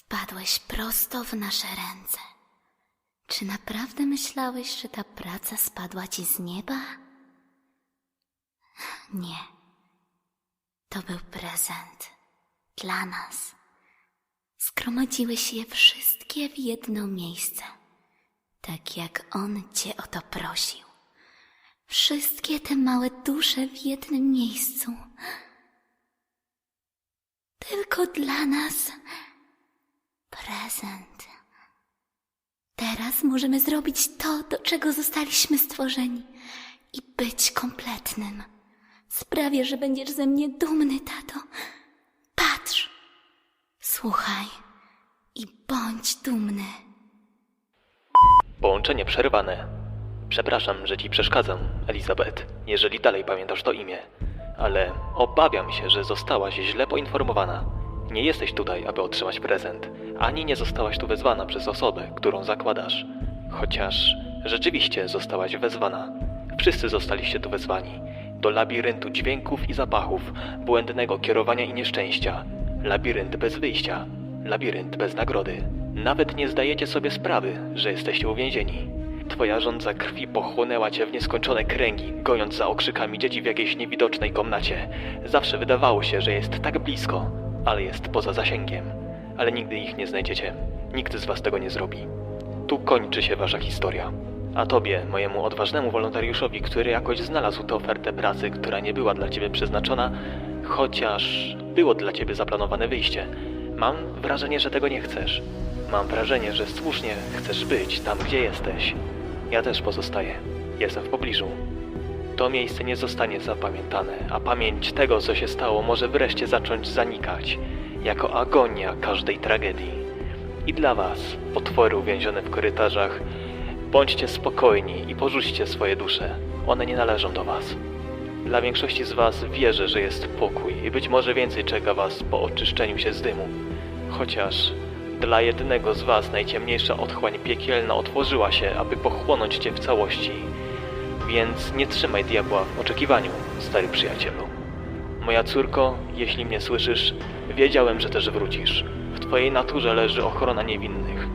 Wpadłeś prosto w nasze ręce. Czy naprawdę myślałeś, że ta praca spadła ci z nieba? Nie. To był prezent dla nas. Zgromadziłeś je wszystkie w jedno miejsce, tak jak on cię o to prosił. Wszystkie te małe dusze w jednym miejscu. Tylko dla nas prezent. Teraz możemy zrobić to, do czego zostaliśmy stworzeni i być kompletnym. Sprawię, że będziesz ze mnie dumny, tato. Patrz, słuchaj i bądź dumny. Połączenie przerwane. Przepraszam, że ci przeszkadzam, Elizabeth, jeżeli dalej pamiętasz to imię. Ale obawiam się, że zostałaś źle poinformowana. Nie jesteś tutaj, aby otrzymać prezent, ani nie zostałaś tu wezwana przez osobę, którą zakładasz. Chociaż rzeczywiście zostałaś wezwana. Wszyscy zostaliście tu wezwani. Do labiryntu dźwięków i zapachów, błędnego kierowania i nieszczęścia. Labirynt bez wyjścia. Labirynt bez nagrody. Nawet nie zdajecie sobie sprawy, że jesteście uwięzieni. Twoja żądza krwi pochłonęła cię w nieskończone kręgi, gojąc za okrzykami dzieci w jakiejś niewidocznej komnacie. Zawsze wydawało się, że jest tak blisko, ale jest poza zasięgiem. Ale nigdy ich nie znajdziecie. Nikt z was tego nie zrobi. Tu kończy się wasza historia. A tobie, mojemu odważnemu wolontariuszowi, który jakoś znalazł tę ofertę pracy, która nie była dla ciebie przeznaczona, chociaż było dla ciebie zaplanowane wyjście, mam wrażenie, że tego nie chcesz. Mam wrażenie, że słusznie chcesz być tam, gdzie jesteś. Ja też pozostaję. Jestem w pobliżu. To miejsce nie zostanie zapamiętane, a pamięć tego, co się stało, może wreszcie zacząć zanikać, jako agonia każdej tragedii. I dla was, potwory uwięzione w korytarzach, bądźcie spokojni i porzućcie swoje dusze. One nie należą do was. Dla większości z was wierzę, że jest pokój i być może więcej czeka was po oczyszczeniu się z dymu. Chociaż dla jednego z was najciemniejsza otchłań piekielna otworzyła się, aby pochłonąć cię w całości. Więc nie trzymaj diabła w oczekiwaniu, stary przyjacielu. Moja córko, jeśli mnie słyszysz, wiedziałem, że też wrócisz. W twojej naturze leży ochrona niewinnych.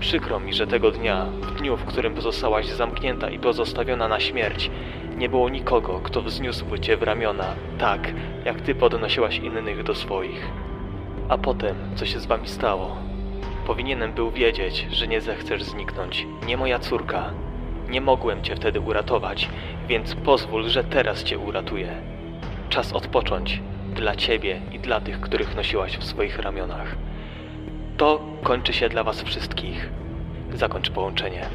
Przykro mi, że tego dnia, w dniu, w którym pozostałaś zamknięta i pozostawiona na śmierć, nie było nikogo, kto wzniósłby cię w ramiona, tak jak ty podnosiłaś innych do swoich. A potem, co się z wami stało? Powinienem był wiedzieć, że nie zechcesz zniknąć. Nie moja córka. Nie mogłem cię wtedy uratować, więc pozwól, że teraz cię uratuję. Czas odpocząć dla ciebie i dla tych, których nosiłaś w swoich ramionach. To kończy się dla was wszystkich. Zakończ połączenie.